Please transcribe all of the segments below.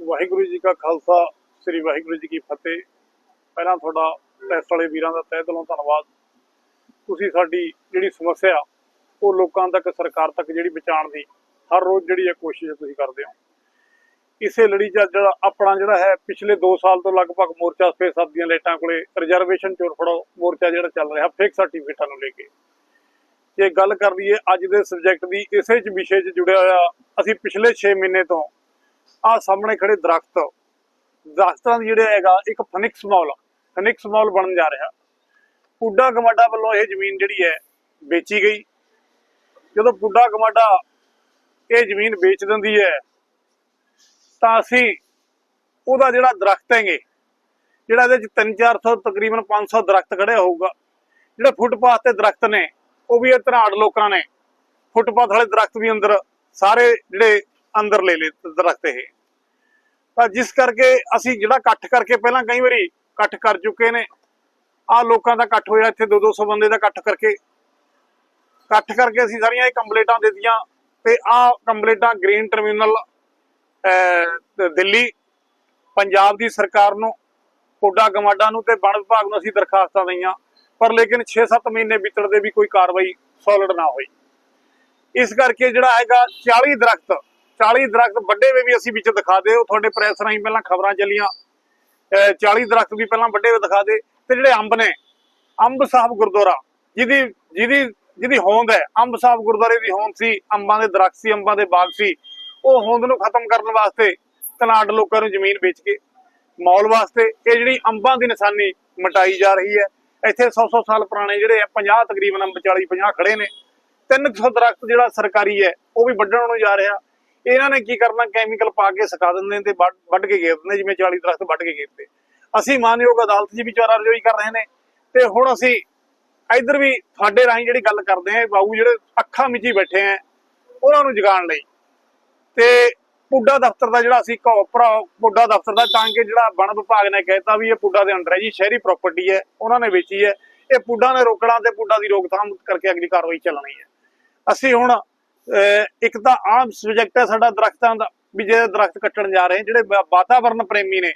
ਵਾਹਿਗੁਰੂ ਜੀ ਕਾ ਖਾਲਸਾ, ਸ੍ਰੀ ਵਾਹਿਗੁਰੂ ਜੀ ਕੀ ਫਤਿਹ। ਪਹਿਲਾਂ ਤੁਹਾਡਾ ਪ੍ਰੈਸ ਵਾਲੇ ਵੀਰਾਂ ਦਾ ਤਹਿ ਦਿਲੋਂ ਧੰਨਵਾਦ। ਤੁਸੀਂ ਸਾਡੀ ਜਿਹੜੀ ਸਮੱਸਿਆ, ਉਹ ਲੋਕਾਂ ਤੱਕ, ਸਰਕਾਰ ਤੱਕ ਜਿਹੜੀ ਪਹੁੰਚਾਉਣ ਦੀ ਹਰ ਰੋਜ਼ ਜਿਹੜੀ ਹੈ ਕੋਸ਼ਿਸ਼ ਤੁਸੀਂ ਕਰਦੇ ਹੋ। ਇਸੇ ਲੜੀ 'ਚ ਜਿਹੜਾ ਆਪਣਾ ਜਿਹੜਾ ਹੈ, ਪਿਛਲੇ 2 ਸਾਲ ਤੋਂ ਲਗਭਗ ਮੋਰਚਾ ਸਪੇਸ ਸਬ ਦੀਆਂ ਲਾਈਟਾਂ ਕੋਲੇ ਰਿਜ਼ਰਵੇਸ਼ਨ ਚੋਰ ਫੜੋ ਮੋਰਚਾ ਜਿਹੜਾ ਚੱਲ ਰਿਹਾ, ਫੇਕ ਸਰਟੀਫਿਕੇਟਾਂ ਨੂੰ ਲੈ ਕੇ। ਜੇ ਗੱਲ ਕਰ ਲਈਏ ਅੱਜ ਦੇ ਸਬਜੈਕਟ ਦੀ, ਇਸੇ ਚ ਵਿਸ਼ੇ 'ਚ ਜੁੜਿਆ ਹੋਇਆ, ਅਸੀਂ ਪਿਛਲੇ 6 ਮਹੀਨੇ ਤੋਂ ਆ ਸਾਹਮਣੇ ਖੜੇ ਦਰਖਤ। ਦਰਖਤਾਂ ਦੀ ਜਿਹੜੇ ਹੈਗਾ ਇੱਕ ਫਨਿਕਸ ਮਾਲ ਫਨਿਕਸ ਮਾਲ ਬਣਨ ਜਾ ਰਿਹਾ। ਪੁੱਡਾ ਗਮਾਡਾ ਵੱਲੋਂ ਇਹ ਜ਼ਮੀਨ ਜਿਹੜੀ ਹੈ ਵੇਚੀ ਗਈ। ਜਦੋਂ ਪੁੱਡਾ ਗਮਾਡਾ ਇਹ ਜ਼ਮੀਨ ਵੇਚ ਦਿੰਦੀ ਹੈ, ਤਾਂ ਅਸੀਂ ਉਹਦਾ ਜਿਹੜਾ ਦਰਖਤ ਹੈਗੇ, ਜਿਹੜਾ ਇਹਦੇ ਚ 3-400 ਤਕਰੀਬਨ 500 ਦਰਖਤ ਖੜੇ ਹੋਊਗਾ। ਜਿਹੜੇ ਫੁੱਟਪਾਥ ਤੇ ਦਰਖਤ ਨੇ, ਉਹ ਵੀ ਇਹ ਧਨਾੜ ਲੋਕਾਂ ਨੇ। ਫੁੱਟਪਾਥ ਵਾਲੇ ਦਰਖਤ ਵੀ ਅੰਦਰ ਸਾਰੇ ਜਿਹੜੇ ਅੰਦਰ ਲੈ ਲਏ ਦਰਖਤ ਇਹ। ਤਾਂ ਜਿਸ ਕਰਕੇ ਅਸੀਂ ਜਿਹੜਾ ਇਕੱਠ ਕਰਕੇ ਪਹਿਲਾਂ ਕਈ ਵਾਰੀ ਇਕੱਠ ਕਰ ਚੁੱਕੇ ਨੇ ਆ ਲੋਕਾਂ ਦਾ ਇਕੱਠ ਹੋਇਆ, ਇੱਥੇ 2-200 ਬੰਦੇ ਦਾ ਇਕੱਠ ਕਰਕੇ। ਇਕੱਠ ਕਰਕੇ ਅਸੀਂ ਸਾਰੀਆਂ ਇਹ ਕੰਪਲੇਟਾਂ ਦਿੱਤੀਆਂ, ਤੇ ਆ ਕੰਪਲੇਟਾਂ ਗ੍ਰੀਨ ਟਰਮੀਨਲ ਦਿੱਲੀ, ਪੰਜਾਬ ਦੀ ਸਰਕਾਰ ਨੂੰ, ਕੋਡਾ ਗਮਾਡਾ ਨੂੰ ਤੇ ਵਣ ਵਿਭਾਗ ਨੂੰ ਅਸੀਂ ਦਰਖਾਸਤਾਂ ਦਈਆਂ, ਪਰ ਲੇਕਿਨ 6-7 ਮਹੀਨੇ ਬੀਤਣ ਵੀ ਕੋਈ ਕਾਰਵਾਈ ਸੋਲਿਡ ਨਾ ਹੋਈ। ਇਸ ਕਰਕੇ ਜਿਹੜਾ ਹੈਗਾ 40 ਦਰਖਤ 40 ਦਰਖਤ ਵੱਡੇ ਵੇ ਵੀ ਅਸੀਂ ਵਿੱਚ ਦਿਖਾ ਦੇ, ਉਹ ਤੁਹਾਡੇ ਪ੍ਰੈਸ ਰਾਹੀਂ ਪਹਿਲਾਂ ਖਬਰਾਂ ਚੱਲੀਆਂ। 40 ਦਰਖਤ ਵੀ ਪਹਿਲਾਂ ਵੱਡੇ ਵੇ ਦਿਖਾ ਦੇ। ਤੇ ਜਿਹੜੇ ਅੰਬ ਨੇ, ਅੰਬ ਸਾਹਿਬ ਗੁਰਦੁਆਰਾ, ਜਿਹਦੀ ਜਿਹਦੀ ਜਿਹਦੀ ਹੋਂਦ ਹੈ, ਅੰਬ ਸਾਹਿਬ ਗੁਰਦੁਆਰੇ ਦੀ ਹੋਂਦ ਸੀ, ਅੰਬਾਂ ਦੇ ਦਰਖਤ ਸੀ, ਅੰਬਾਂ ਦੇ ਬਾਗ ਸੀ। ਉਹ ਹੋਂਦ ਨੂੰ ਖਤਮ ਕਰਨ ਵਾਸਤੇ ਤਨਾੜ ਲੋਕਾਂ ਨੂੰ ਜ਼ਮੀਨ ਵੇਚ ਕੇ, ਮੌਲ ਵਾਸਤੇ ਇਹ ਜਿਹੜੀ ਅੰਬਾਂ ਦੀ ਨਿਸ਼ਾਨੀ ਮਟਾਈ ਜਾ ਰਹੀ ਹੈ, ਇੱਥੇ 100-100 ਸਾਲ ਪੁਰਾਣੇ ਜਿਹੜੇ ਆ 50 ਤਕਰੀਬਨ ਅੰਬ 40-50 ਖੜੇ ਨੇ। 300 ਦਰਖਤ ਜਿਹੜਾ ਸਰਕਾਰੀ ਹੈ, ਉਹ ਵੀ ਵੱਢਣ ਨੂੰ ਜਾ ਰਿਹਾ। ਇਹਨਾਂ ਨੇ ਕੀ ਕਰਨਾ ਕੈਮੀਕਲ ਪਾ ਕੇ ਸੁਕਾ ਦਿੰਦੇ ਤੇ ਵੱਢ ਕੇ ਗੇਰ ਦਿੰਦੇ ਜਿਵੇਂ 40 ਦਰਖਤ ਵੱਢ ਕੇ ਗੇਰਦੇ। ਅਸੀਂ ਮਾਨਯੋਗ ਅਦਾਲਤ 'ਚ ਵੀ ਰਜੋਈ ਕਰ ਰਹੇ ਨੇ ਤੇ ਹੁਣ ਅਸੀਂ ਇਧਰ ਵੀ ਤੁਹਾਡੇ ਰਾਹੀਂ ਜਿਹੜੀ ਗੱਲ ਕਰਦੇ ਆ ਬਾਬੂ ਜਿਹੜੇ ਅੱਖਾਂ ਮਿਚੀ ਬੈਠੇ ਆ, ਉਹਨਾਂ ਨੂੰ ਜਗਾਉਣ ਲਈ। ਤੇ ਪੁੱਡਾ ਦਫ਼ਤਰ ਦਾ ਜਿਹੜਾ ਅਸੀਂ ਘੋ ਭਰਾ, ਪੁੱਡਾ ਦਫ਼ਤਰ ਦਾ, ਤਾਂ ਕਿ ਜਿਹੜਾ ਵਣ ਵਿਭਾਗ ਨੇ ਕਹਿਤਾ ਵੀ ਇਹ ਪੁੱਡਾ ਦੇ ਅੰਡਰ ਹੈ ਜੀ, ਸ਼ਹਿਰੀ ਪ੍ਰਾਪਰਟੀ ਹੈ, ਉਹਨਾਂ ਨੇ ਵੇਚੀ ਹੈ। ਇਹ ਪੁੱਡਾ ਨੇ ਰੋਕਣਾ ਤੇ ਪੁੱਡਾ ਦੀ ਰੋਕਥਾਮ ਕਰਕੇ ਅਗਲੀ ਕਾਰਵਾਈ ਚੱਲਣੀ ਹੈ। ਅਸੀਂ ਹੁਣ ਇੱਕ ਤਾਂ ਆਮ ਸਬਜੈਕਟ ਹੈ ਸਾਡਾ ਦਰਖਤਾਂ ਦਾ, ਵੀ ਜੇ ਦਰਖਤ ਕੱਟਣ ਜਾ ਰਹੇ, ਜਿਹੜੇ ਵਾਤਾਵਰਣ ਪ੍ਰੇਮੀ ਨੇ,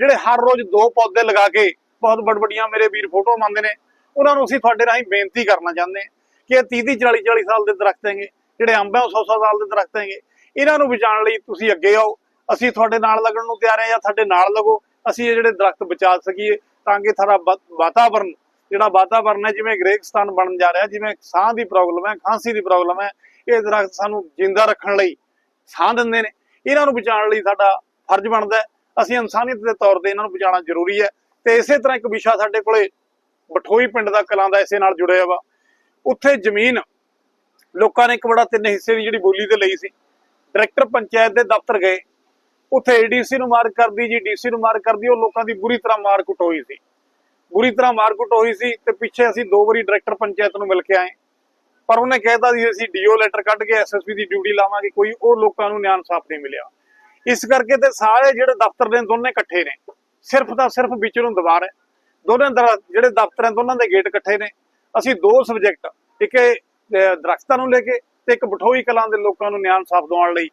ਜਿਹੜੇ ਹਰ ਰੋਜ਼ ਦੋ ਪੌਦੇ ਲਗਾ ਕੇ ਬਹੁਤ ਵੱਡੀਆਂ ਮੇਰੇ ਵੀਰ ਫੋਟੋ ਮੰਨਦੇ ਨੇ, ਉਹਨਾਂ ਨੂੰ ਅਸੀਂ ਤੁਹਾਡੇ ਰਾਹੀਂ ਬੇਨਤੀ ਕਰਨਾ ਚਾਹੁੰਦੇ ਹਾਂ ਕਿ 30 30 40 40 ਸਾਲ ਦੇ ਦਰਖਤ ਹੈਗੇ, ਜਿਹੜੇ ਅੰਬ ਹੈ ਉਹ 100 100 ਸਾਲ ਦੇ ਦਰਖਤ ਹੈਗੇ, ਇਹਨਾਂ ਨੂੰ ਬਚਾਉਣ ਲਈ ਤੁਸੀਂ ਅੱਗੇ ਆਓ, ਅਸੀਂ ਤੁਹਾਡੇ ਨਾਲ ਲੱਗਣ ਨੂੰ ਤਿਆਰ ਹਾਂ ਜਾਂ ਸਾਡੇ ਨਾਲ ਲੱਗੋ, ਅਸੀਂ ਇਹ ਜਿਹੜੇ ਦਰਖਤ ਬਚਾ ਸਕੀਏ ਤਾਂ ਕਿ ਸਾਡਾ ਵਾਤਾਵਰਨ, ਜਿਹੜਾ ਵਾਤਾਵਰਨ ਹੈ, ਜਿਵੇਂ ਗ੍ਰੇਕਸਤਾਨ ਬਣਨ ਜਾ ਰਿਹਾ, ਜਿਵੇਂ ਸਾਹ ਦੀ ਪ੍ਰੋਬਲਮ ਹੈ, ਖਾਂਸੀ ਦੀ ਪ੍ਰੋਬਲਮ ਹੈ ਇਹ ਦਰਖਤ ਸਾਨੂੰ ਜਿੰਦਾ ਰੱਖਣ ਲਈ ਸਾਹ ਦਿੰਦੇ ਨੇ। ਇਹਨਾਂ ਨੂੰ ਬਚਾਉਣ ਲਈ ਸਾਡਾ ਫਰਜ਼ ਬਣਦਾ ਅਸੀਂ ਇਨਸਾਨੀਅਤ ਦੇ ਤੌਰ ਤੇ ਇਹਨਾਂ ਨੂੰ ਬਚਾਉਣਾ ਜ਼ਰੂਰੀ ਹੈ ਤੇ ਇਸੇ ਤਰ੍ਹਾਂ ਇੱਕ ਵਿਸ਼ਾ ਸਾਡੇ ਕੋਲੇ ਬਠੋਈ ਪਿੰਡ ਦਾ ਕਲਾਂ ਦਾ ਇਸੇ ਨਾਲ ਜੁੜਿਆ ਵਾ। ਉੱਥੇ ਜ਼ਮੀਨ ਲੋਕਾਂ ਨੇ ਇੱਕ ਬੜਾ ਤਿੰਨ ਹਿੱਸੇ ਦੀ ਜਿਹੜੀ ਬੋਲੀ ਤੇ ਲਈ ਸੀ। ਡਾਇਰੈਕਟਰ ਪੰਚਾਇਤ ਦੇ ਦਫ਼ਤਰ ਗਏ। ਉੱਥੇ ਏਡੀਸੀ ਨੂੰ ਮਾਰ ਕਰਦੀ, ਜੀ ਡੀਸੀ ਨੂੰ ਮਾਰ ਕਰਦੀ, ਉਹ ਲੋਕਾਂ ਦੀ ਬੁਰੀ ਤਰ੍ਹਾਂ ਮਾਰ ਕੁੱਟ ਹੋਈ ਸੀ। ਬੁਰੀ ਤਰ੍ਹਾਂ ਮਾਰ ਕੁੱਟ ਹੋਈ ਸੀ ਤੇ ਪਿੱਛੇ ਅਸੀਂ ਦੋ ਵਾਰੀ ਡਾਇਰੈਕਟਰ ਪੰਚਾਇਤ ਨੂੰ ਮਿਲ ਕੇ ਆਏ। ਪਰ ਉਹਨੇ ਕਹਿਤਾ ਸੀ, ਅਸੀਂ ਡੀਓ ਲੈਟਰ ਕੱਢ ਕੇ ਐਸਐਸਪੀ ਦੀ ਡਿਊਟੀ ਲਾਵਾਂਗੇ, ਕੋਈ ਉਹ ਲੋਕਾਂ ਨੂੰ ਨਿਆਂ ਇਨਸਾਫ ਨਹੀਂ ਮਿਲਿਆ। ਇਸ ਕਰਕੇ ਤੇ ਸਾਰੇ ਜਿਹੜੇ ਦਫ਼ਤਰ ਦੇ ਦੋਨੇ ਇਕੱਠੇ ਨੇ। ਸਿਰਫ ਤਾਂ ਸਿਰਫ ਵਿੱਚ ਨੂੰ ਦੀਵਾਰ ਹੈ ਦੋਨੇ ਜਿਹੜੇ ਦਫ਼ਤਰ ਹੈ ਦੋਨਾਂ ਦੇ ਗੇਟ ਇਕੱਠੇ ਨੇ। ਅਸੀਂ ਦੋ ਸਬਜੈਕਟ ਇੱਕ ਦਰਖਤਾਂ ਨੂੰ ਲੈ ਕੇ ਤੇ ਇੱਕ ਬਠੋਈ ਕਲਾਂ ਦੇ ਲੋਕਾਂ ਨੂੰ ਨਿਆਂ ਇਨਸਾਫ ਦਿਵਾਉਣ ਲਈ।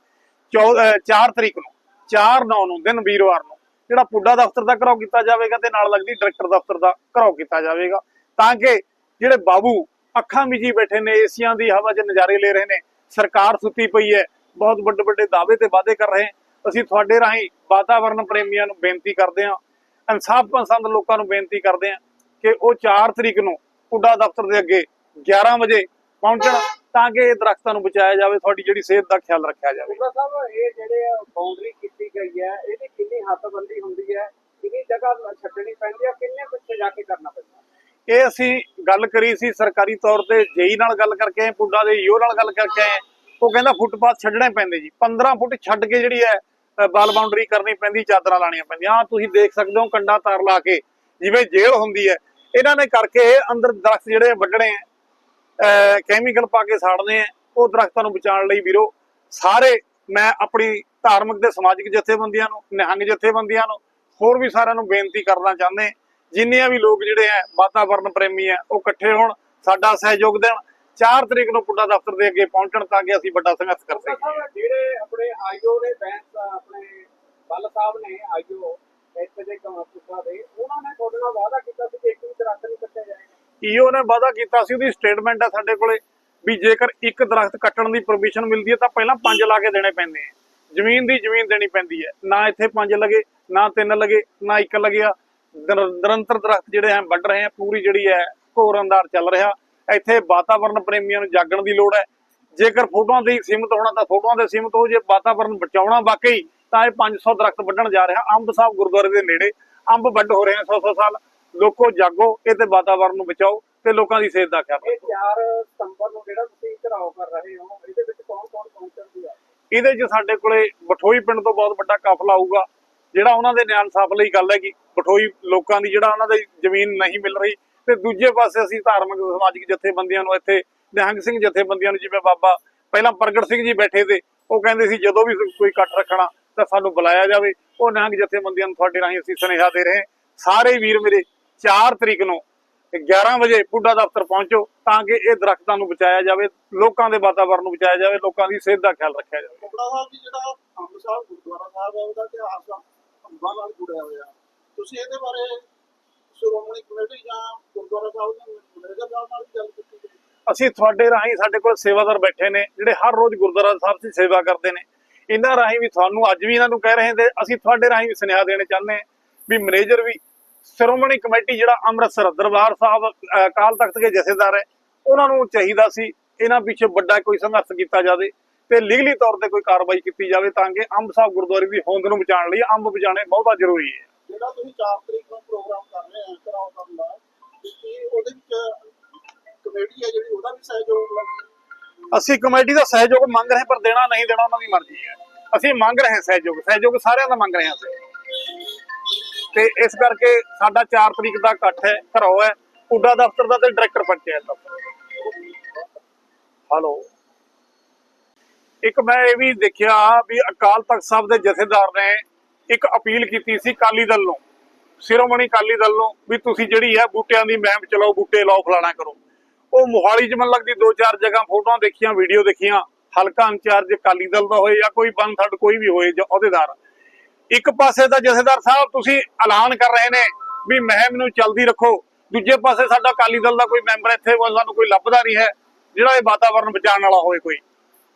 4 ਤਰੀਕ ਨੂੰ 4 9 ਨੂੰ, ਦਿਨ ਵੀਰਵਾਰ ਨੂੰ, ਜਿਹੜਾ ਪੁੱਡਾ ਦਫ਼ਤਰ ਦਾ ਘਰਾਓ ਕੀਤਾ ਜਾਵੇਗਾ ਤੇ ਨਾਲ ਲੱਗਦੀ ਡਾਇਰੈਕਟਰ ਦਫ਼ਤਰ ਦਾ ਘਰਾਓ ਕੀਤਾ ਜਾਵੇਗਾ। ਤਾਂ ਕਿ ਜਿਹੜੇ ਬਾਬੂ ਅੱਖਾਂ ਮਿਜੀ ਬੈਠੇ ਨੇ, ਏਸੀਆਂ ਦੀ ਹਵਾ 'ਚ ਨਜ਼ਾਰੇ ਲੈ ਰਹੇ ਨੇ। ਸਰਕਾਰ ਸੁੱਤੀ ਪਈ ਹੈ, ਬਹੁਤ ਵੱਡੇ ਵੱਡੇ ਦਾਅਵੇ ਤੇ ਵਾਅਦੇ ਕਰ ਰਹੇ। ਅਸੀਂ ਤੁਹਾਡੇ ਰਾਹੀਂ ਵਾਤਾਵਰਣ ਪ੍ਰੇਮੀਆਂ ਨੂੰ ਬੇਨਤੀ ਕਰਦੇ ਹਾਂ, ਇਨਸਾਫ ਪਸੰਦ ਲੋਕਾਂ ਨੂੰ ਬੇਨਤੀ ਕਰਦੇ ਹਾਂ ਕਿ ਉਹ 4 ਤਰੀਕ ਨੂੰ ਪੁੱਡਾ ਦਫ਼ਤਰ ਦੇ ਅੱਗੇ 11 ਵਜੇ ਪਹੁੰਚਣ ਤਾਂ ਕਿ ਇਹ ਦਰਖਤਾਂ ਨੂੰ ਬਚਾਇਆ ਜਾਵੇ, ਤੁਹਾਡੀ ਜਿਹੜੀ ਸਿਹਤ ਦਾ ਖਿਆਲ ਰੱਖਿਆ ਜਾਵੇ। ਸਾਹਿਬ, ਇਹ ਜਿਹੜੇ ਬਾਉਂਡਰੀ ਕੀਤੀ ਗਈ ਹੈ, ਇਹਦੀ ਕਿੰਨੀ ਹੱਦਬੰਦੀ ਹੁੰਦੀ ਹੈ, ਕਿੰਨੀ ਜਗ੍ਹਾ ਛੱਡਣੀ ਪੈਂਦੀ ਹੈ, ਕਿੰਨੇ ਪਿੱਛੇ ਜਾ ਕੇ ਕਰਨਾ ਪੈਂਦਾ ਇਹ ਅਸੀਂ ਗੱਲ ਕਰੀ ਸੀ ਸਰਕਾਰੀ ਤੌਰ ਤੇ, ਜੇਈ ਨਾਲ ਗੱਲ ਕਰਕੇ ਆਏ ਪੁੱਡਾ ਦੇ ਯੋ ਨਾਲ ਗੱਲ ਕਰਕੇ ਆਏ। ਉਹ ਕਹਿੰਦਾ ਫੁੱਟਪਾਥ ਛੱਡਣੇ ਪੈਂਦੇ ਜੀ। 15 ਫੁੱਟ ਛੱਡ ਕੇ ਜਿਹੜੀ ਹੈ ਬਾਲ ਬਾਉਂਡਰੀ ਕਰਨੀ ਪੈਂਦੀ, ਚਾਦਰਾਂ ਲਾਣੀਆਂ ਪੈਂਦੀਆਂ। ਆਹ ਤੁਸੀਂ ਦੇਖ ਸਕਦੇ ਹੋ ਕੰਡਾ ਤਾਰ ਲਾ ਕੇ, ਜਿਵੇਂ ਜੇਲ੍ਹ ਹੁੰਦੀ ਹੈ। ਇਹਨਾਂ ਨੇ ਕਰਕੇ ਅੰਦਰ ਦਰਖਤ ਜਿਹੜੇ ਵੱਢਣੇ ਆ ਕੈਮੀਕਲ ਪਾ ਕੇ ਸਾੜਨੇ ਆ। ਉਹ ਦਰਖਤਾਂ ਨੂੰ ਬਚਾਉਣ ਲਈ ਵੀਰੋ, ਸਾਰੇ ਮੈਂ ਆਪਣੀ ਧਾਰਮਿਕ ਤੇ ਸਮਾਜਿਕ ਜਥੇਬੰਦੀਆਂ ਨੂੰ, ਨਿਹੰਗ ਜਥੇਬੰਦੀਆਂ ਨੂੰ ਹੋਰ ਵੀ ਸਾਰਿਆਂ ਨੂੰ ਬੇਨਤੀ ਕਰਨਾ ਚਾਹੁੰਦੇ। ਜਿੰਨੇ ਵੀ ਲੋਕ ਜਿਹੜੇ ਆ ਵਾਤਾਵਰਣ ਪ੍ਰੇਮੀ ਆ ਉਹ ਇਕੱਠੇ ਹੋਣ ਸਾਡਾ ਸਹਿਯੋਗ ਦੇਣ। 4 ਤਰੀਕ ਨੂੰ ਪੁੱਡਾ ਦਫ਼ਤਰ ਦੇ ਅੱਗੇ ਪਹੁੰਚਣ ਤਾਂ ਕਿ ਅਸੀਂ ਵੱਡਾ ਸੰਘਰਸ਼ ਕਰ ਸਕੀਏ। ਜਿਹੜੇ ਆਪਣੇ ਆਈਓ ਨੇ ਬੈਂਕ ਆਪਣੇ ਬੱਲ ਸਾਹਿਬ ਨੇ ਆਈਓ ਇੱਥੇ ਦੇ ਕਮਾਪੁੱਤਾ ਦੇ ਉਹਨਾਂ ਨੇ ਤੁਹਾਡੇ ਨਾਲ ਵਾਅਦਾ ਕੀਤਾ ਸੀ ਕਿ ਇੱਕ ਵੀ ਦਰਖਤ ਨਹੀਂ ਕੱਟਿਆ ਜਾਏਗਾ ਈਓ ਨੇ ਵਾਅਦਾ ਕੀਤਾ ਸੀ ਉਹਦੀ ਸਟੇਟਮੈਂਟ ਹੈ ਸਾਡੇ ਕੋਲੇ ਵੀ ਜੇਕਰ ਇੱਕ ਦਰਖਤ ਕੱਟਣ ਦੀ ਪਰਮਿਸ਼ਨ ਮਿਲਦੀ ਹੈ ਤਾਂ ਪਹਿਲਾਂ ਪੰਜ ਲਾ ਕੇ ਦੇਣੇ ਪੈਂਦੇ ਆ। ਜ਼ਮੀਨ ਦੀ ਜ਼ਮੀਨ ਦੇਣੀ ਪੈਂਦੀ ਹੈ। ਨਾ ਇੱਥੇ ਪੰਜ ਲੱਗੇ ਨਾ ਤਿੰਨ ਲੱਗੇ ਨਾ ਇੱਕ ਲੱਗਿਆ ਨਿਰੰਤਰ ਦਰਖਤ ਜਿਹੜੇ ਹੈ ਵੱਢ ਰਹੇ ਆ ਪੂਰੀ ਜਿਹੜੀ ਹੈ ਘੋਰ ਅੰਦਾਰ ਚੱਲ ਰਿਹਾ। ਇੱਥੇ ਵਾਤਾਵਰਣ ਪ੍ਰੇਮੀਆਂ ਨੂੰ ਜਾਗਣ ਦੀ ਲੋੜ ਹੈ ਜੇਕਰ ਫੋਟੋਆਂ ਦੇ ਹੀ ਸੀਮਿਤ ਹੋਣਾ ਤਾਂ ਫੋਟੋਆਂ ਦੇ ਸੀਮਿਤ ਹੋ ਜੇ ਵਾਤਾਵਰਣ ਬਚਾਉਣਾ ਵਾਕਈ ਤਾਂ ਇਹ 500 ਦਰਖਤ ਵੱਢਣ ਜਾ ਰਿਹਾ। ਅੰਬ ਸਾਹਿਬ ਗੁਰਦੁਆਰੇ ਦੇ ਨੇੜੇ ਅੰਬ ਵੱਢ ਹੋ ਰਹੇ ਆ 100 ਸਾਲ। ਲੋਕੋ ਜਾਗੋ ਇਹ ਤੇ ਵਾਤਾਵਰਣ ਨੂੰ ਬਚਾਓ ਤੇ ਲੋਕਾਂ ਦੀ ਸਿਹਤ ਦਾ ਖਿਆਲ ਇਹ 4 ਸਤੰਬਰ ਨੂੰ ਜਿਹੜਾ ਤੁਸੀਂ ਘਰਾਓ ਕਰ ਰਹੇ ਹੋ ਵਿੱਚ ਇਹਦੇ 'ਚ ਸਾਡੇ ਕੋਲੇ ਬਠੋਈ ਪਿੰਡ ਤੋਂ ਬਹੁਤ ਵੱਡਾ ਕਾਫਲਾ ਆਊਗਾ। ਜਿਹੜਾ ਉਹਨਾਂ ਦੇ ਨਿਆਂ ਇਨਸਾਫ ਲਈ ਗੱਲ ਹੈ ਕਿ ਲੋਕਾਂ ਦੀ ਜਿਹੜਾ ਉਹਨਾਂ ਦੀ ਜ਼ਮੀਨ ਨਹੀਂ ਮਿਲ ਰਹੀ, ਤੇ ਦੂਜੇ ਪਾਸੇ ਅਸੀਂ ਧਾਰਮਿਕ ਸਮਾਜਿਕ ਜਥੇਬੰਦੀਆਂ ਨੂੰ ਇੱਥੇ, ਨਿਹੰਗ ਸਿੰਘ ਜਥੇਬੰਦੀਆਂ ਨੂੰ ਜਿਵੇਂ ਬਾਬਾ, ਪਹਿਲਾਂ ਪ੍ਰਗਟ ਸਿੰਘ ਜੀ ਬੈਠੇ ਤੇ, ਉਹ ਕਹਿੰਦੇ ਸੀ ਜਦੋਂ ਵੀ ਕੋਈ ਇਕੱਠ ਰੱਖਣਾ ਤਾਂ ਸਾਨੂੰ ਬੁਲਾਇਆ ਜਾਵੇ, ਉਹ ਨਿਹੰਗ ਜਥੇਬੰਦੀਆਂ ਨੂੰ ਤੁਹਾਡੇ ਰਾਹੀਂ ਅਸੀਂ ਸੁਨੇਹਾ ਦੇ ਰਹੇ ਸਾਰੇ ਵੀਰ ਮੇਰੇ 4 ਤਰੀਕ ਨੂੰ 11 ਵਜੇ ਪੁੱਡਾ ਦਫ਼ਤਰ ਪਹੁੰਚੋ ਤਾਂ ਕਿ ਇਹ ਦਰਖਤਾਂ ਨੂੰ ਬਚਾਇਆ ਜਾਵੇ, ਲੋਕਾਂ ਦੇ ਵਾਤਾਵਰਣ ਨੂੰ ਬਚਾਇਆ ਜਾਵੇ, ਲੋਕਾਂ ਦੀ ਸਿਹਤ ਦਾ ਖਿਆਲ ਰੱਖਿਆ ਜਾਵੇ। ਕੁਬੜਾ ਸਾਹਿਬ ਜੀ, ਜਿਹੜਾ ਅੰਬ ਸਾਹਿਬ ਗੁਰਦੁਆਰਾ ਸਾਹਿਬ ਹੈ, ਉਹਦਾ ਇਤਿਹਾਸ ਅੰਬਾਂ ਨਾਲ ਜੁੜਿਆ ਹੋਇਆ। ਤੁਸੀਂ ਇਹਦੇ ਬਾਰੇ ਸ਼੍ਰੋਮਣੀ ਕਮੇਟੀ ਜਾਂ ਗੁਰਦੁਆਰਾ ਸਾਹਿਬ ਦੇ ਮੈਨੇਜਰ ਸਾਹਿਬ ਨਾਲ ਵੀ ਗੱਲ ਕੀਤੀ ਅਸੀਂ ਤੁਹਾਡੇ ਰਾਹੀਂ ਸਾਡੇ ਕੋਲ ਸੇਵਾਦਾਰ ਬੈਠੇ ਨੇ, ਜਿਹੜੇ ਹਰ ਰੋਜ਼ ਗੁਰਦੁਆਰਾ ਸਾਹਿਬ ਦੀ ਸੇਵਾ ਕਰਦੇ ਨੇ। ਇਹਨਾਂ ਰਾਹੀਂ ਵੀ ਤੁਹਾਨੂੰ ਅੱਜ ਵੀ ਇਹਨਾਂ ਨੂੰ ਕਹਿ ਰਹੇ ਤੇ ਅਸੀਂ ਤੁਹਾਡੇ ਰਾਹੀਂ ਵੀ ਸੁਨੇਹਾ ਦੇਣੇ ਚਾਹੁੰਦੇ ਹਾਂ ਵੀ ਮੈਨੇਜਰ ਵੀ ਸ਼੍ਰੋਮਣੀ ਕਮੇਟੀ ਜਿਹੜਾ ਅੰਮ੍ਰਿਤਸਰ ਦਰਬਾਰ ਸਾਹਿਬ, ਅਹ, ਅਕਾਲ ਤਖਤ ਦੇ ਜਥੇਦਾਰ ਹੈ, ਉਹਨਾਂ ਨੂੰ ਚਾਹੀਦਾ ਸੀ ਇਹਨਾਂ ਪਿੱਛੇ ਵੱਡਾ ਕੋਈ ਸੰਘਰਸ਼ ਕੀਤਾ ਜਾਵੇ। ਤੇ ਲੀਗਲੀ ਤੌਰ ਤੇ ਕੋਈ ਕਾਰਵਾਈ ਕੀਤੀ ਜਾਵੇ ਤਾਂ ਕਿ ਅੰਬ ਸਾਹਿਬ ਗੁਰਦੁਆਰੇ ਦੀ ਹੋਂਦ ਨੂੰ ਬਚਾਉਣ ਲਈ ਅੰਬ ਬਚਾਉਣੇ ਬਹੁਤ ਜ਼ਰੂਰੀ ਹੈ। ਜਿਹੜਾ ਤੁਸੀਂ 4 ਤਰੀਕ ਨੂੰ ਪ੍ਰੋਗਰਾਮ ਕਰ ਰਹੇ ਆ ਕਰਾਓ ਕਰਨ ਦਾ ਤੇ ਕੀ ਉਹਦੇ ਵਿੱਚ ਕਮੇਟੀ ਹੈ ਜਿਹੜੀ ਉਹਦਾ ਵੀ ਸਹਿਯੋਗ ਲੱਗ ਅਸੀਂ ਕਮੇਟੀ ਦਾ ਸਹਿਯੋਗ ਮੰਗ ਰਹੇ ਪਰ ਦੇਣਾ ਨਹੀਂ ਦੇਣਾ ਉਹਨਾਂ ਦੀ ਮਰਜ਼ੀ ਹੈ। ਅਸੀਂ ਮੰਗ ਰਹੇ ਸਹਿਯੋਗ ਸਹਿਯੋਗ ਸਾਰਿਆਂ ਦਾ ਮੰਗ ਰਹੇ ਹਾਂ ਅਸੀਂ। ਤੇ ਇਸ ਕਰਕੇ ਸਾਡਾ 4 ਤਰੀਕ ਦਾ ਇਕੱਠ ਹੈ ਘਰੋ ਹੈ। ਪੁੱਡਾ ਦਫ਼ਤਰ ਦਾ ਤੇ ਡਾਇਰੈਕਟਰ ਪੰਚਾਇਤ ਦਾ। ਹਲੋ। ਇੱਕ ਮੈਂ ਇਹ ਵੀ ਦੇਖਿਆ ਵੀ ਅਕਾਲ ਤਖਤ ਸਾਹਿਬ ਦੇ ਜਥੇਦਾਰ ਨੇ ਇੱਕ ਅਪੀਲ ਕੀਤੀ ਸੀ ਕਾਲੀ ਦਲ ਨੂੰ, ਸਿਰੋਮਣੀ ਕਾਲੀ ਦਲ ਨੂੰ ਵੀ ਤੁਸੀਂ ਜਿਹੜੀ ਹੈ ਬੂਟਿਆਂ ਦੀ ਮਹਿਮ ਚਲਾਓ, ਬੂਟੇ ਲਾਓ, ਫਲਾਣਾ ਕਰੋ। ਉਹ ਮੋਹਾਲੀ ਚ ਲੱਗਦੀ ਦੋ ਚਾਰ ਜਗ੍ਹਾ ਫੋਟੋਆਂ ਦੇਖੀਆਂ, ਵੀਡੀਓ ਦੇਖੀਆਂ, ਹਲਕਾ ਇੰਚਾਰਜ ਅਕਾਲੀ ਦਲ ਦਾ ਹੋਏ ਜਾਂ ਕੋਈ ਬੰਦ ਥੱਡ ਕੋਈ ਵੀ ਹੋਏ ਜਾਂ ਅਹੁਦੇਦਾਰ। ਇੱਕ ਪਾਸੇ ਦਾ ਜਥੇਦਾਰ ਸਾਹਿਬ ਤੁਸੀਂ ਐਲਾਨ ਕਰ ਰਹੇ ਨੇ ਵੀ ਮਹਿਮ ਨੂੰ ਚਲਦੀ ਰੱਖੋ, ਦੂਜੇ ਪਾਸੇ ਸਾਡਾ ਅਕਾਲੀ ਦਲ ਦਾ ਕੋਈ ਮੈਂਬਰ ਇੱਥੇ ਸਾਨੂੰ ਕੋਈ ਲੱਭਦਾ ਨਹੀਂ ਹੈ, ਜਿਹੜਾ ਇਹ ਵਾਤਾਵਰਣ ਬਚਾਉਣ ਵਾਲਾ ਹੋਵੇ ਕੋਈ।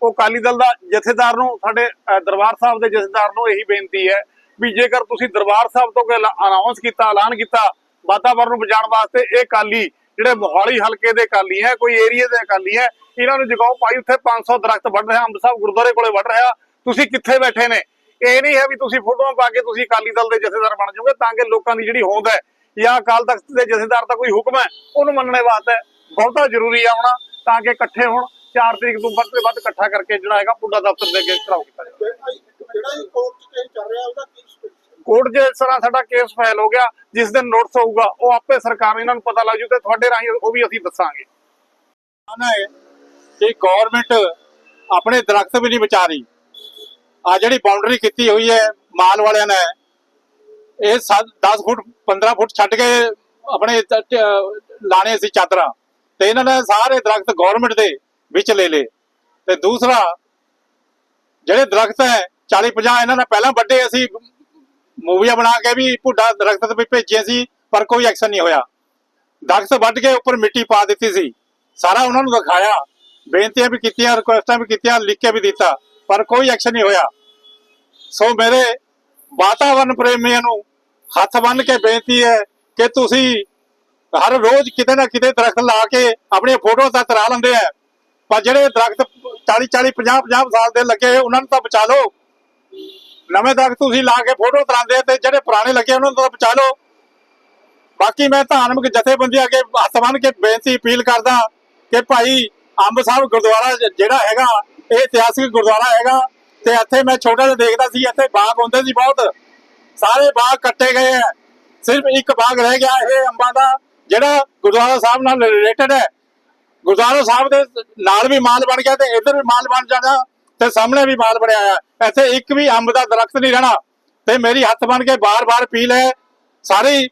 ਉਹ ਅਕਾਲੀ ਦਲ ਦਾ ਜਥੇਦਾਰ ਨੂੰ, ਸਾਡੇ ਦਰਬਾਰ ਸਾਹਿਬ ਦੇ ਜਥੇਦਾਰ ਨੂੰ ਇਹੀ ਬੇਨਤੀ ਹੈ ਵੀ ਜੇਕਰ ਤੁਸੀਂ ਦਰਬਾਰ ਸਾਹਿਬ ਤੋਂ ਕੋਈ ਅਨਾਉਂਸ ਕੀਤਾ, ਐਲਾਨ ਕੀਤਾ ਵਾਤਾਵਰਣ ਨੂੰ ਬਚਾਉਣ ਵਾਸਤੇ, ਇਹ ਅਕਾਲੀ ਜਿਹੜੇ ਮੋਹਾਲੀ ਹਲਕੇ ਦੇ ਅਕਾਲੀ ਹੈ, ਕੋਈ ਏਰੀਆ ਦੇ ਅਕਾਲੀ ਹੈ, ਇਹਨਾਂ ਨੂੰ ਜਗਾਓ ਭਾਈ, ਉੱਥੇ 500 ਦਰਖਤ ਵੱਢ ਰਿਹਾ ਅੰਬ ਸਾਹਿਬ ਗੁਰਦੁਆਰੇ ਕੋਲੇ ਵੱਢ ਰਿਹਾ। ਤੁਸੀਂ ਕਿੱਥੇ ਬੈਠੇ ਨੇ? ਇਹ ਨਹੀਂ ਹੈ ਵੀ ਤੁਸੀਂ ਫੋਟੋਆਂ ਪਾ ਕੇ ਤੁਸੀਂ ਅਕਾਲੀ ਦਲ ਦੇ ਜਥੇਦਾਰ ਬਣ ਜਾਓਗੇ, ਤਾਂ ਕਿ ਲੋਕਾਂ ਦੀ ਜਿਹੜੀ ਹੋਂਦ ਹੈ ਜਾਂ ਅਕਾਲ ਤਖਤ ਦੇ ਜਥੇਦਾਰ ਦਾ ਕੋਈ ਹੁਕਮ ਹੈ, ਉਹਨੂੰ ਮੰਨਣੇ ਵਾਸਤੇ ਬਹੁਤਾ ਜ਼ਰੂਰੀ ਆ ਆਉਣਾ ਤਾਂ ਕਿ ਇਕੱਠੇ ਹੋਣ। 4 ਤਰੀਕ ਤੋਂ ਵੱਧ ਤੋਂ ਵੱਧ ਇਕੱਠਾ ਕਰਕੇ ਜਿਹੜਾ ਹੈਗਾ ਪੁੱਡਾ ਦਫ਼ਤਰ ਦੇ ਅੱਗੇ ਘਰਾਓ ਕੀਤਾ ਜਾਵੇ। ਜਿਹੜਾ ਕੋਰਟ ਚ ਕੇਸ ਚੱਲ ਰਿਹਾ ਉਹਦਾ ਕੀ ਸਟੇਟਸ ਕੋਰਟ 'ਚ ਇਸ ਤਰ੍ਹਾਂ ਸਾਡਾ ਕੇਸ ਫਾਈਲ ਹੋ ਗਿਆ ਜਿਸ ਦਿਨ ਨੋਟਿਸ ਹੋਊਗਾ ਉਹ ਆਪੇ ਸਰਕਾਰ ਇਹਨਾਂ ਨੂੰ ਪਤਾ ਲੱਗ ਜੂ ਤੇ ਤੁਹਾਡੇ ਰਾਹੀਂ ਉਹ ਵੀ ਅਸੀਂ ਦੱਸਾਂਗੇ। ਨਾ ਹੈ ਕਿ ਗਵਰਨਮੈਂਟ ਆਪਣੇ ਦਰਖਤ ਵੀ ਨਹੀਂ ਬਚਾ ਰਹੀ। ਆ ਜਿਹੜੀ ਬਾਉਂਡਰੀ ਕੀਤੀ ਹੋਈ ਹੈ ਮਾਲ ਵਾਲਿਆਂ ਨੇ ਇਹ 10 ਫੁੱਟ 15 ਫੁੱਟ ਛੱਡ ਕੇ ਆਪਣੇ ਲਾਣੇ ਸੀ ਚਾਦਰਾਂ। ਤੇ ਇਹਨਾਂ ਨੇ ਸਾਰੇ ਦਰਖਤ ਗਵਰਨਮੈਂਟ ਦੇ ਵਿੱਚ ਲੈ ਲਏ। ਤੇ ਦੂਸਰਾ, ਜਿਹੜੇ ਦਰਖਤ ਹੈ 40 50 ਇਹਨਾਂ ਨੇ ਪਹਿਲਾਂ ਵੱਡੇ ਅਸੀਂ ਮੂਵੀਆਂ ਬਣਾ ਕੇ ਵੀ ਭੁੱਡਾ ਦਰਖਤ ਤੇ ਭੇਜੇ ਸੀ, ਪਰ ਕੋਈ ਐਕਸ਼ਨ ਨਹੀਂ ਹੋਇਆ। ਦਰਖਤ ਵੱਢ ਕੇ ਉੱਪਰ ਮਿੱਟੀ ਪਾ ਦਿੱਤੀ ਸੀ। ਸਾਰਾ ਉਹਨਾਂ ਨੂੰ ਦਿਖਾਇਆ। ਬੇਨਤੀਆਂ ਵੀ ਕੀਤੀਆਂ ਰਿਕੁਐਸਟਾਂ ਵੀ ਕੀਤੀਆਂ ਲਿਖ ਕੇ ਵੀ ਦਿੱਤਾ, ਪਰ ਕੋਈ ਐਕਸ਼ਨ ਨਹੀਂ ਹੋਇਆ। ਸੋ ਮੇਰੇ ਵਾਤਾਵਰਣ ਪ੍ਰੇਮੀਆਂ ਨੂੰ ਹੱਥ ਬੰਨ ਕੇ ਬੇਨਤੀ ਹੈ ਕਿ ਤੁਸੀਂ ਹਰ ਰੋਜ਼ ਕਿਤੇ ਨਾ ਕਿਤੇ ਦਰਖਤ ਲਾ ਕੇ ਆਪਣੀਆਂ ਫੋਟੋਆਂ ਤਾਂ ਕਰਾ ਲੈਂਦੇ ਆ। ਪਰ ਜਿਹੜੇ ਦਰਖਤ 40 40 50 50 ਸਾਲ ਦੇ ਲੱਗੇ ਹੋਏ, ਉਹਨਾਂ ਨੂੰ ਤਾਂ ਬਚਾ ਲਓ। ਨਵੇਂ ਦਰਖਤ ਤੁਸੀਂ ਲਾ ਕੇ ਫੋਟੋ ਕਰਾਉਂਦੇ ਤੇ ਜਿਹੜੇ ਪੁਰਾਣੇ ਲੱਗੇ ਉਹਨਾਂ ਨੂੰ ਤਾਂ ਬਚਾ ਲਓ। ਬਾਕੀ ਮੈਂ ਧਾਰਮਿਕ ਜਥੇਬੰਦੀਆਂ ਅੱਗੇ ਹੱਥ ਬੰਨ ਕੇ ਬੇਨਤੀ ਅਪੀਲ ਕਰਦਾ ਕਿ ਭਾਈ ਅੰਬ ਸਾਹਿਬ ਗੁਰਦੁਆਰਾ ਜਿਹੜਾ ਹੈਗਾ ਇਹ ਇਤਿਹਾਸਿਕ ਗੁਰਦੁਆਰਾ ਹੈਗਾ ਤੇ ਇੱਥੇ ਮੈਂ ਛੋਟਾ ਜਿਹਾ ਦੇਖਦਾ ਸੀ ਇੱਥੇ ਬਾਗ ਹੁੰਦੇ ਸੀ ਬਹੁਤ। ਸਾਰੇ ਬਾਗ ਕੱਟੇ ਗਏ ਆ। ਸਿਰਫ ਇੱਕ ਬਾਗ ਰਹਿ ਗਿਆ ਇਹ ਅੰਬਾਂ ਦਾ ਜਿਹੜਾ ਗੁਰਦੁਆਰਾ ਸਾਹਿਬ ਨਾਲ ਰਿਲੇਟਡ ਹੈ। ਗੁਰਦੁਆਰਾ ਸਾਹਿਬ ਦੇ ਨਾਲ ਵੀ ਮਾਲ ਬਣ ਗਿਆ ਤੇ ਇੱਧਰ ਵੀ ਮਾਲ ਬਣ ਜਾਣਾ ਤੇ ਸਾਹਮਣੇ ਵੀ ਮਾਲ ਬਣਿਆ ਆ ਇੱਥੇ ਇੱਕ ਵੀ ਅੰਬ ਦਾ ਦਰਖਤ ਨਹੀਂ ਰਹਿਣਾ ਤੇ ਮੇਰੀ ਹੱਥ ਬਣ ਕੇ ਬਾਰ-ਬਾਰ ਅਪੀਲ ਹੈ ਸਾਰੇ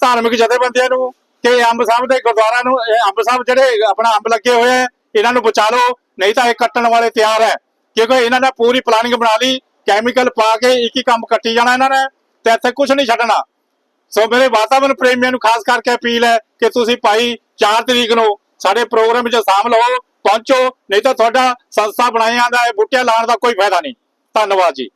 ਧਾਰਮਿਕ ਜਥੇਬੰਦੀਆਂ ਨੂੰ ਕਿ ਅੰਬ ਸਾਹਿਬ ਦੇ ਗੁਰਦੁਆਰਾ ਨੂੰ, ਇਹ ਅੰਬ ਸਾਹਿਬ ਜਿਹੜੇ ਆਪਣਾ ਅੰਬ ਲੱਗੇ ਹੋਏ ਆ ਇਹਨਾਂ ਨੂੰ ਬਚਾ ਲਓ, ਨਹੀਂ ਤਾਂ ਇਹ ਕੱਟਣ ਵਾਲੇ ਤਿਆਰ ਹੈ। ਕਿਉਂਕਿ ਇਹਨਾਂ ਨੇ ਪੂਰੀ ਪਲਾਨਿੰਗ ਬਣਾ ਲਈ ਕੈਮੀਕਲ ਪਾ ਕੇ ਇੱਕ ਹੀ ਕੰਮ ਕੱਟੀ ਜਾਣਾ ਇਹਨਾਂ ਨੇ ਤੇ ਇੱਥੇ ਕੁਝ ਨਹੀਂ ਛੱਡਣਾ। ਸੋ ਮੇਰੇ ਵਾਤਾਵਰਣ ਪ੍ਰੇਮੀਆਂ ਨੂੰ ਖਾਸ ਕਰਕੇ ਅਪੀਲ ਹੈ ਕਿ ਤੁਸੀਂ ਭਾਈ 4 ਤਰੀਕ ਨੂੰ ਸਾਡੇ ਪ੍ਰੋਗਰਾਮ ਚ ਸ਼ਾਮਲ ਹੋ, ਪਹੁੰਚੋ, ਨਹੀਂ ਤਾਂ ਤੁਹਾਡਾ ਸੰਸਥਾ ਬਣਾਇਆ ਦਾ ਹੈ ਬੂਟੇ ਲਾਉਣ ਦਾ ਕੋਈ ਫਾਇਦਾ ਨਹੀਂ। ਧੰਨਵਾਦ ਜੀ।